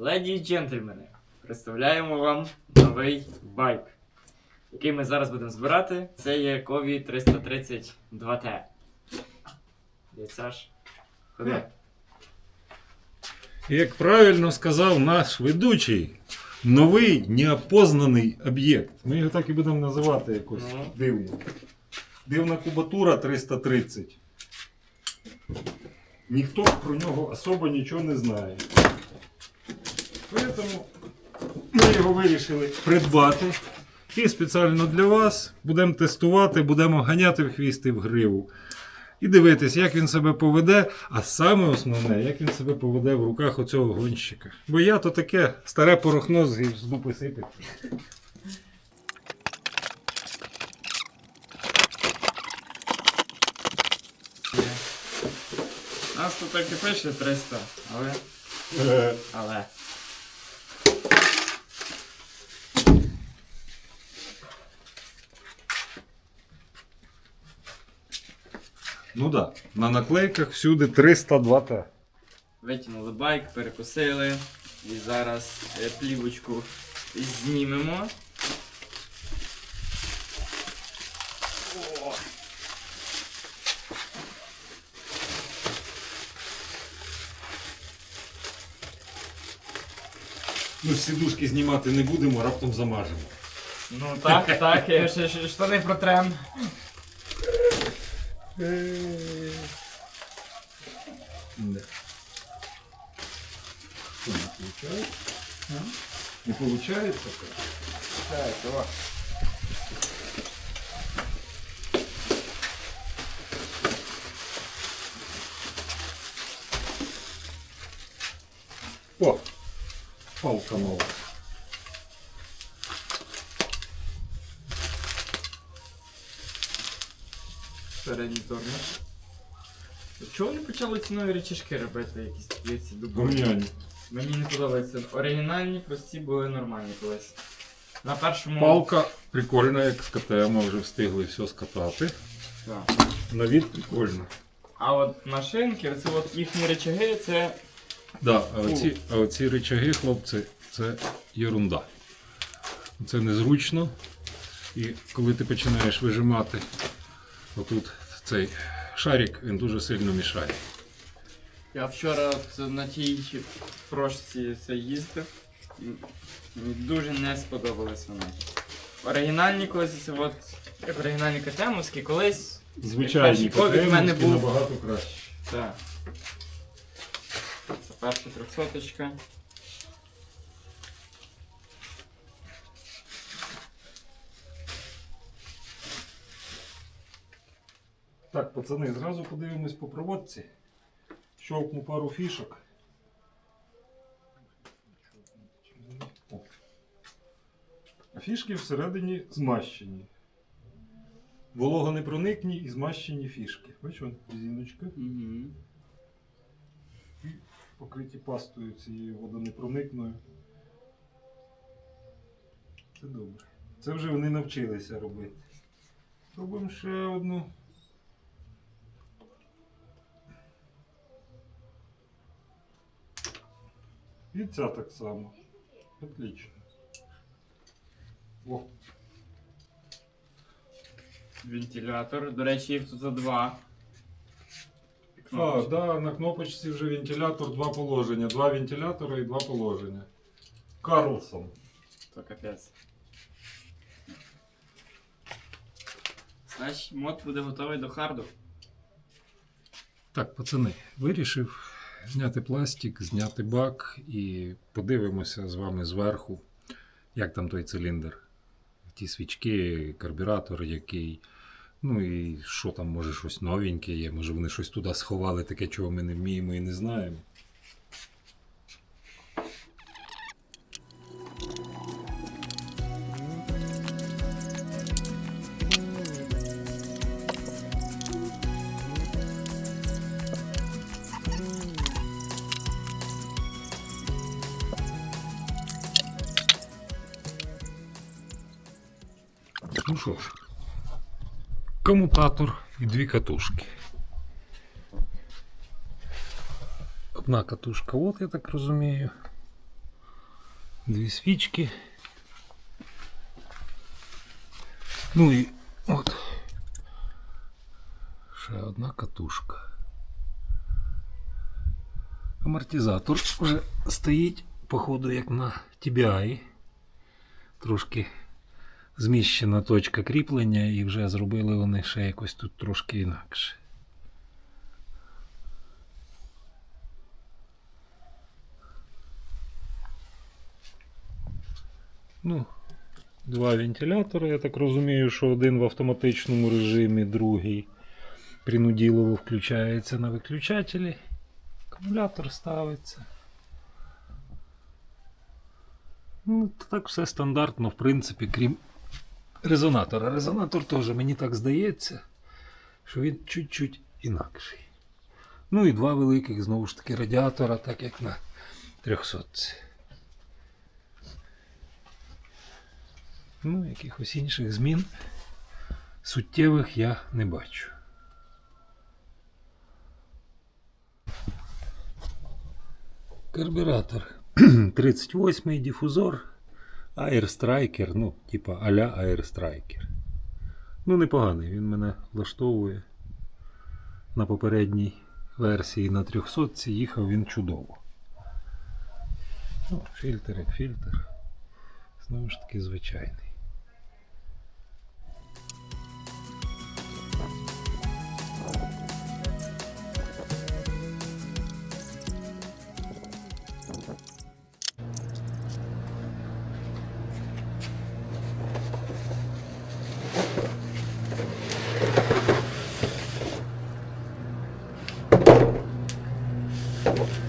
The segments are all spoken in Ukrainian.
Леді і джентльмени, представляємо вам новий байк, який ми зараз будемо збирати. Це є Кові 332T. Дядь Саш, ходи. Як правильно сказав наш ведучий, новий неопознаний об'єкт. Ми його так і будемо називати якось Ну. дивно. Дивна кубатура 330. Ніхто про нього особо нічого не знає. Тому ми його вирішили придбати. І спеціально для вас будемо тестувати, будемо ганяти в хвіст і в гриву. І дивитись, як він себе поведе, а саме основне, як він себе поведе в руках оцього гонщика. Бо я то таке старе порохно з дупи сипить. Нас тут так і пише 300, але. Але. Ну так, да, на наклейках всюди 302 Т. Витягнули байк, перекусили. І зараз е, плівочку знімемо. О! Ну, сідушки знімати не будемо, раптом замажемо. Ну так, так, штани протрем. Не получается? Так, о. О! Палка нова. Передній тормоз. Чого вони почали ці нові речашки робити, якісь такі ці дубові? Гумняні. Мені не подобається. Оригінальні, прості були нормальні колись. На першому. Палка прикольна, як з КТМ, вже встигли все скатати. Так. На від прикольно. А от машинки, це от їхні речаги, це. Да, а оці, а оці речаги, хлопці, це єрунда. Це незручно. І коли ти починаєш вижимати отут цей шарик, він дуже сильно мішає. Я вчора на тій прошці це їздив. Мені дуже не сподобалось вони. Оригінальні колись це от. Як оригінальні катемовські, колись. Звичайні ковід в мене був. набагато краще. Так. Це перша трьохсоточка. Так, пацани, зразу подивимось по проводці. Щовкну пару. А фішки всередині змащені. Вологонепроникні і змащені фішки. Бачиш, вон резиночка. Угу. Покриті пастою цією водонепроникною. Це добре. Це вже вони навчилися робити. Робимо ще одну. І ця так само. Отлично. О, Вентилятор. До речі, їх тут за два. А, да, на кнопочці вже вентилятор, два положення. Два вентилятора і два положення. Карлсон. То капець. Значить, мод буде готовий до харду. Так, пацани, вирішив зняти пластик, зняти бак і подивимося з вами зверху, як там той циліндр. Ті свічки, карбюратор який. Ну і що там, може, щось новеньке є, може вони щось туди сховали, таке, чого ми не вміємо і не знаємо. що ж, комутатор і дві катушки. Одна катушка, от я так розумію. Дві свічки. Ну і от. Ще одна катушка. Амортизатор вже стоїть, походу, як на TBI. Трошки зміщена точка кріплення і вже зробили вони ще якось тут трошки інакше. Ну, два вентилятори, я так розумію, що один в автоматичному режимі, другий принуділово включається на виключателі. Акумулятор ставиться. Ну, так все стандартно, в принципі, крім резонатора. Резонатор теж, мені так здається, що він чуть-чуть інакший. Ну і два великих, знову ж таки, радіатора, так як на 300. Ну, якихось інших змін суттєвих я не бачу. Карбюратор 38-й дифузор Air ну, типа а-ля Airstriker. Ну, непоганий, він мене влаштовує. На попередній версії на 300 їхав він чудово. Ну, фільтр як фільтр. Знову ж таки, звичайний. available.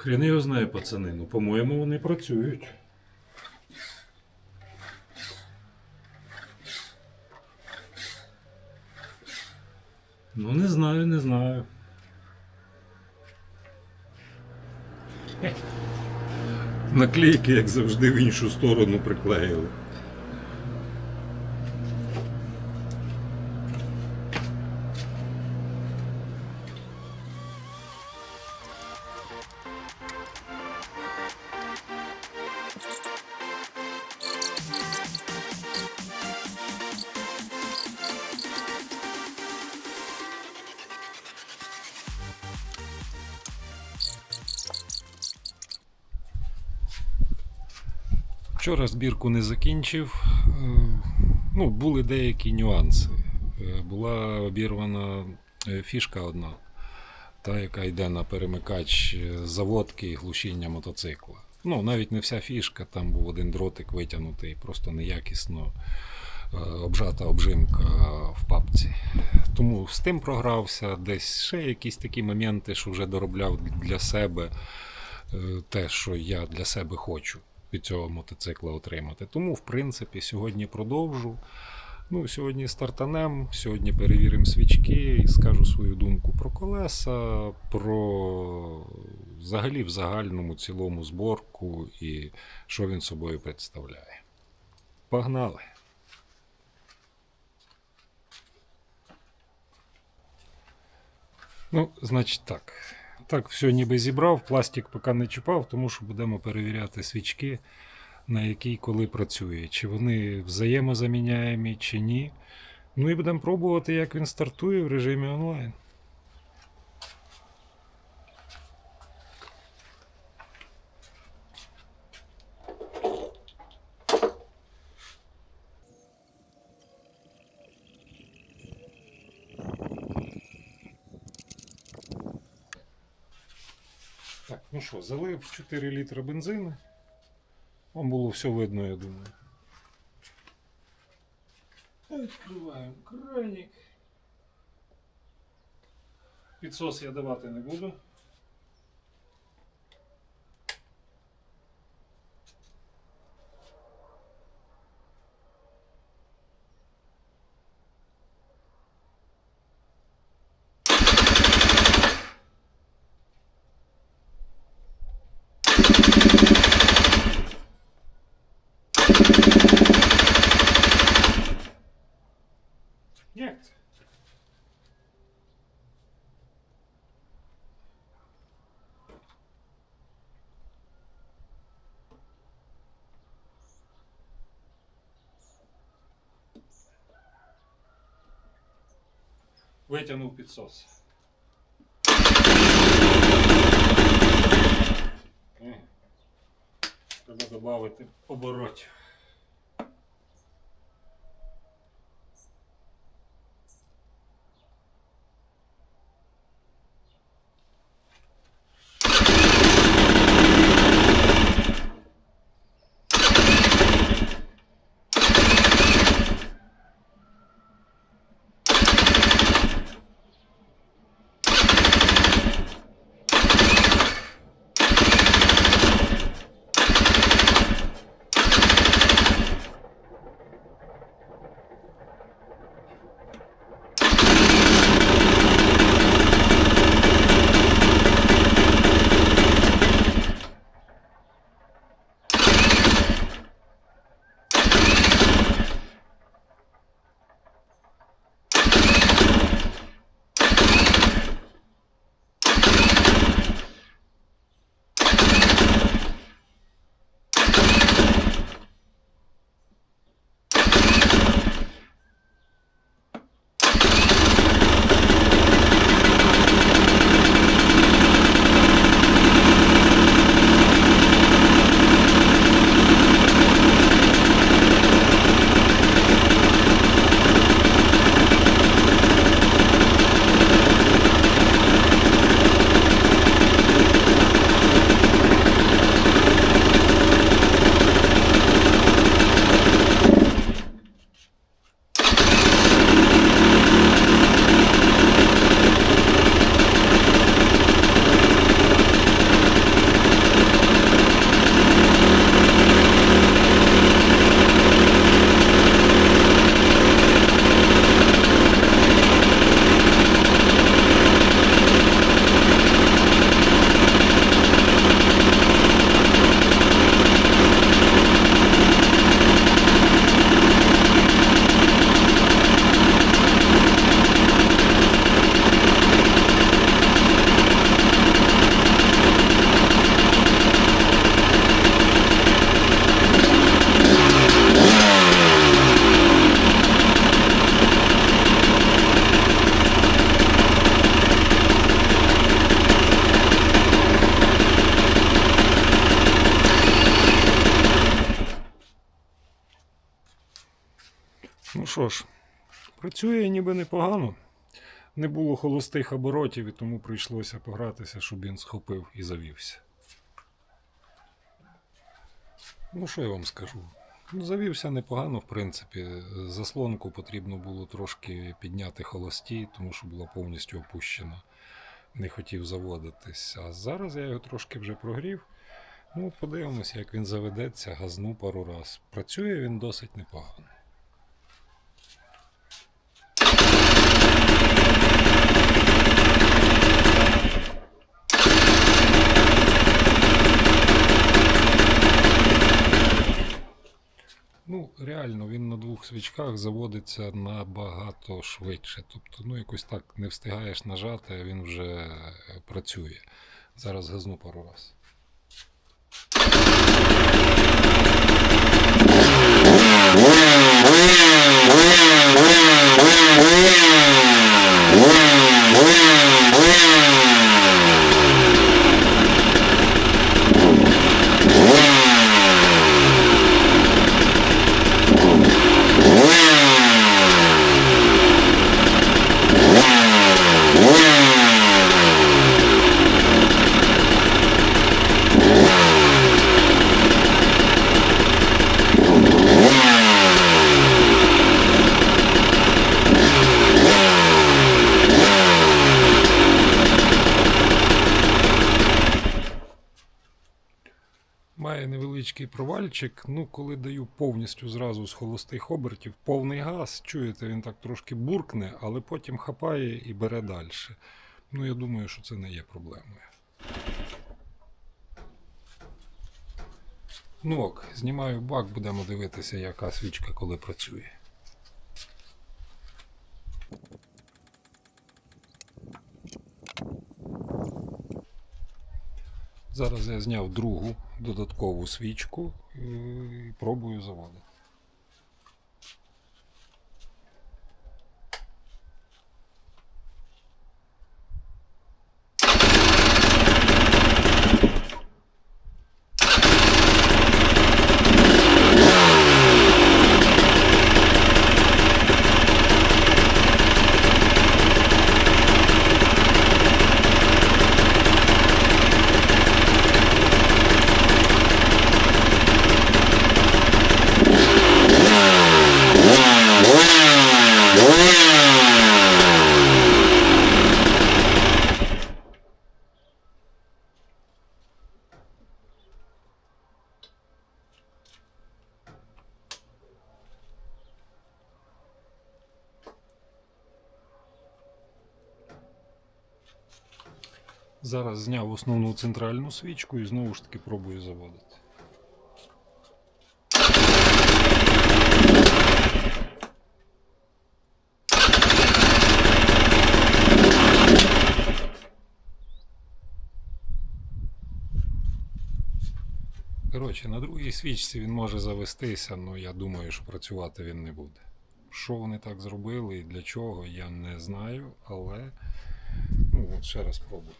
Хрен його знає, пацани. Ну, по-моєму, вони працюють. Ну, не знаю, не знаю. Наклейки, як завжди, в іншу сторону приклеїли. Вчора збірку не закінчив. Е, Ну, були деякі нюанси. Е, Була обірвана е, фішка одна, та, яка йде на перемикач заводки і глушіння мотоцикла. Ну, навіть не вся фішка, там був один дротик витягнутий, просто неякісно обжата обжимка в папці. Тому з тим програвся, десь ще якісь такі моменти, що вже доробляв для себе те, що я для себе хочу від цього мотоцикла отримати. Тому, в принципі, сьогодні продовжу. Ну, сьогодні стартанем, сьогодні перевіримо свічки і скажу свою думку про колеса, про взагалі в загальному цілому зборку і що він собою представляє. Погнали! Ну, значить так. Так, все ніби зібрав, пластик поки не чіпав, тому що будемо перевіряти свічки, на якій коли працює. Чи вони взаємозаміняємі, чи ні. Ну і будемо пробувати, як він стартує в режимі онлайн. Так, ну що, залив 4 літра бензину. Вам було все видно, я думаю. Відкриваємо краник. Підсос я давати не буду. Як це? Витягнув підсос. Е, Треба додати оборотів. Працює ніби непогано. Не було холостих оборотів, і тому прийшлося погратися, щоб він схопив і завівся. Ну, що я вам скажу? Ну, завівся непогано, в принципі. Заслонку потрібно було трошки підняти холості, тому що була повністю опущена. Не хотів заводитись. А зараз я його трошки вже прогрів. Ну, от подивимося, як він заведеться, газну пару раз. Працює він досить непогано. Ну, реально, він на двох свічках заводиться набагато швидше. Тобто, ну, якось так не встигаєш нажати, а він вже е, працює. Зараз газну пару раз. Невеличкий. Ну, коли даю повністю зразу з холостих обертів, повний газ, чуєте, він так трошки буркне, але потім хапає і бере далі. Ну, я думаю, що це не є проблемою. Ну ок, знімаю бак, будемо дивитися, яка свічка коли працює. Зараз я зняв другу додаткову свічку і пробую заводити. Зараз зняв основну центральну свічку і знову ж таки пробую заводити. Коротше, на другій свічці він може завестися, але я думаю, що працювати він не буде. Що вони так зробили і для чого, я не знаю, але ну, от ще раз пробую.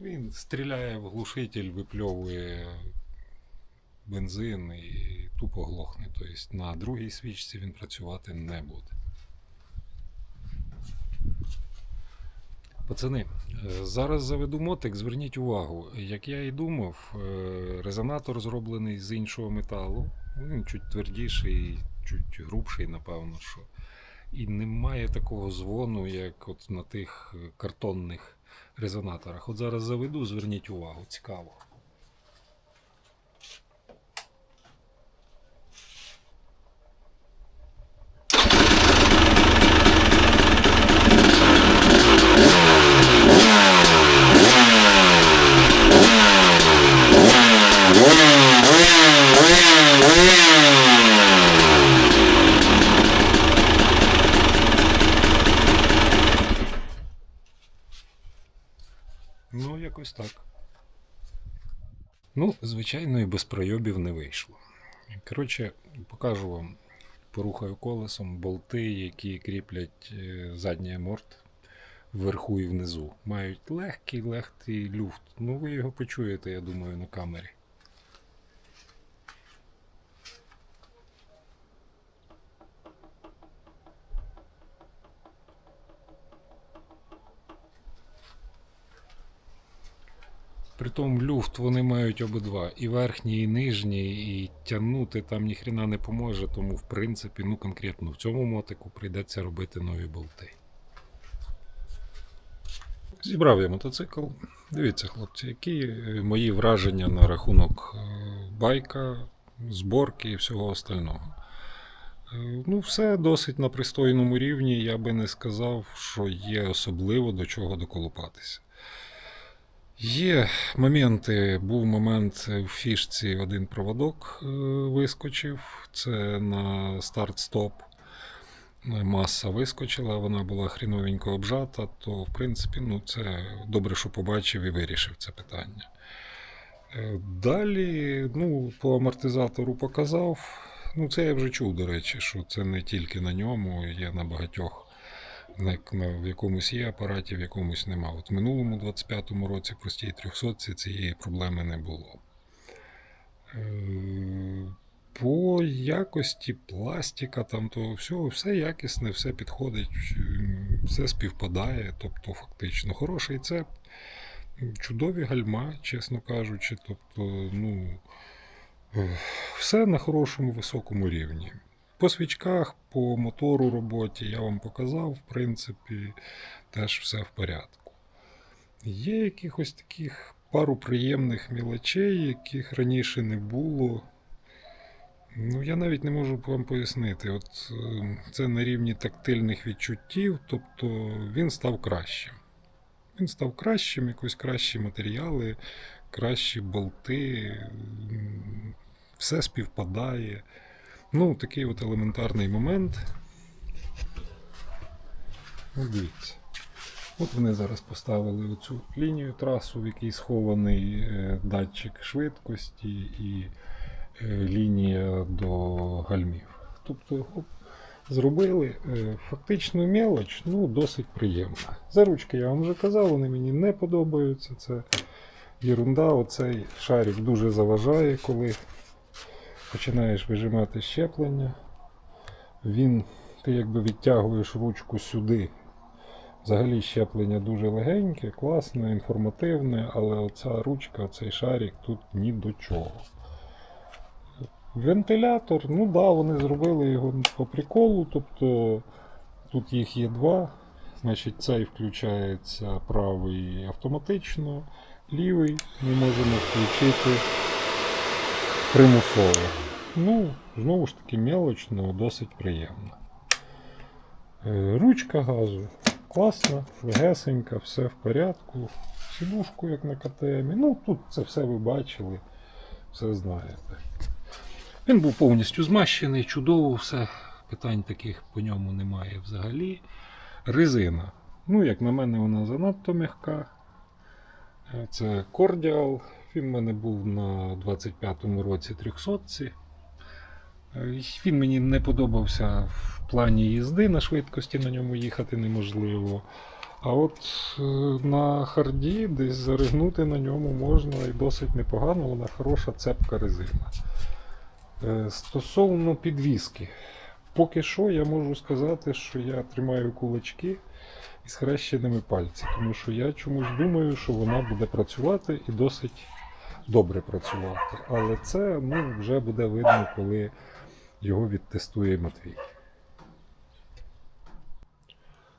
Він стріляє в глушитель, випльовує бензин і тупо глохне. Тобто на другій свічці він працювати не буде. Пацани, е, зараз заведу мотик, зверніть увагу, як я і думав, е, резонатор зроблений з іншого металу. Він чуть твердіший, чуть грубший, напевно, що. І немає такого дзвону, як от на тих картонних резонаторах. От зараз заведу, зверніть увагу, цікаво. Ну, якось так. Ну, звичайно, і без пройобів не вийшло. Коротше, покажу вам, порухаю колесом болти, які кріплять е, задній аморт вверху і внизу. Мають легкий, легкий люфт. Ну, ви його почуєте, я думаю, на камері. Притом люфт вони мають обидва. І верхній, і нижній, і тягнути там ніхрена не поможе, тому в принципі, ну конкретно в цьому мотику прийдеться робити нові болти. Зібрав я мотоцикл. Дивіться, хлопці, які е, мої враження на рахунок е, байка, зборки і всього остального. Е, Ну, все досить на пристойному рівні. Я би не сказав, що є особливо до чого доколупатися. Є моменти, був момент в фішці один проводок е, вискочив. Це на старт-стоп. Е, Маса вискочила, вона була хріновенько обжата, то в принципі ну, це добре, що побачив і вирішив це питання. Е, Далі, ну, по амортизатору показав. Ну, це я вже чув, до речі, що це не тільки на ньому, є на багатьох. В якомусь є апараті, в якомусь нема. От в минулому 25-му році простій 300 цієї проблеми не було. Е, По якості пластика, там то все, все якісне, все підходить, все співпадає. Тобто, фактично, хороший цеп, чудові гальма, чесно кажучи. Тобто, ну, е, все на хорошому високому рівні. По свічках, по мотору роботі я вам показав, в принципі, теж все в порядку. Є якихось таких пару приємних мілочей, яких раніше не було. Ну, я навіть не можу вам пояснити. От е, це на рівні тактильних відчуттів, тобто він став кращим. Він став кращим, якось кращі матеріали, кращі болти, все співпадає. Ну, такий от елементарний момент. От дивіться. От вони зараз поставили оцю лінію трасу, в якій схований е, датчик швидкості і е, лінія до гальмів. Тобто оп, зробили е, фактично мелоч, ну досить приємна. За ручки я вам вже казав, вони мені не подобаються. Це єрунда. Оцей шарик дуже заважає, коли починаєш вижимати щеплення. Він, ти якби відтягуєш ручку сюди. Взагалі щеплення дуже легеньке, класне, інформативне, але оця ручка, цей шарик тут ні до чого. Вентилятор, ну да, вони зробили його по приколу, тобто тут їх є два. Значить, цей включається правий автоматично, лівий ми можемо включити примусово. Ну, знову ж таки, мелочно, досить приємно. Е, Ручка газу класна, легесенька, все в порядку. Сідушку, як на КТМ. Ну, тут це все ви бачили, все знаєте. Він був повністю змащений, чудово все. Питань таких по ньому немає взагалі. Резина. Ну, як на мене, вона занадто м'яка. Е, Це Cordial. Він в мене був на 25-му році 300 Він мені не подобався в плані їзди, на швидкості на ньому їхати неможливо. А от е, на харді десь заригнути на ньому можна і досить непогано, вона хороша цепка резина. Е, Стосовно підвіски, поки що я можу сказати, що я тримаю кулачки із хрещеними пальцями, тому що я чомусь думаю, що вона буде працювати і досить добре працювати. Але це ну, вже буде видно, коли його відтестує Матвій.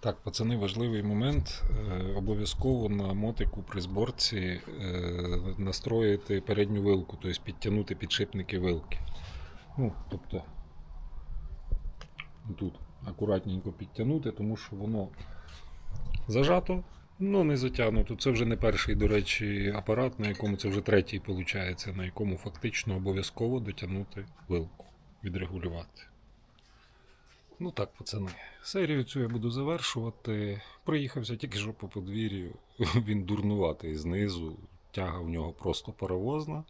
Так, пацани, важливий момент. Е, Обов'язково на мотику при зборці е, настроїти передню вилку, тобто підтягнути підшипники вилки. Ну, тобто тут акуратненько підтягнути, тому що воно зажато, ну не затягнуто. Це вже не перший, до речі, апарат, на якому це вже третій, виходить, на якому фактично обов'язково дотягнути вилку, відрегулювати. Ну так, пацани, серію цю я буду завершувати. Проїхався тільки що по подвір'ю. Він дурнуватий знизу, тяга в нього просто паровозна.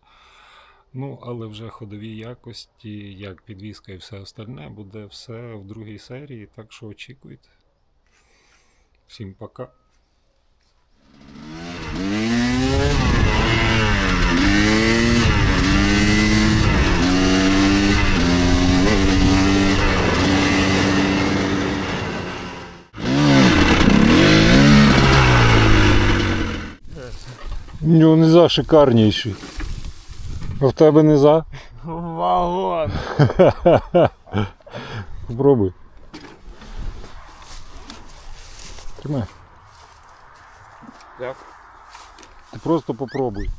Ну, але вже ходові якості, як підвізка і все остальне, буде все в другій серії, так що очікуйте. Всім пока. У нього низа шикарніший. А в тебе низа? Вагон! Попробуй. Тримай. Як? Ти просто попробуй.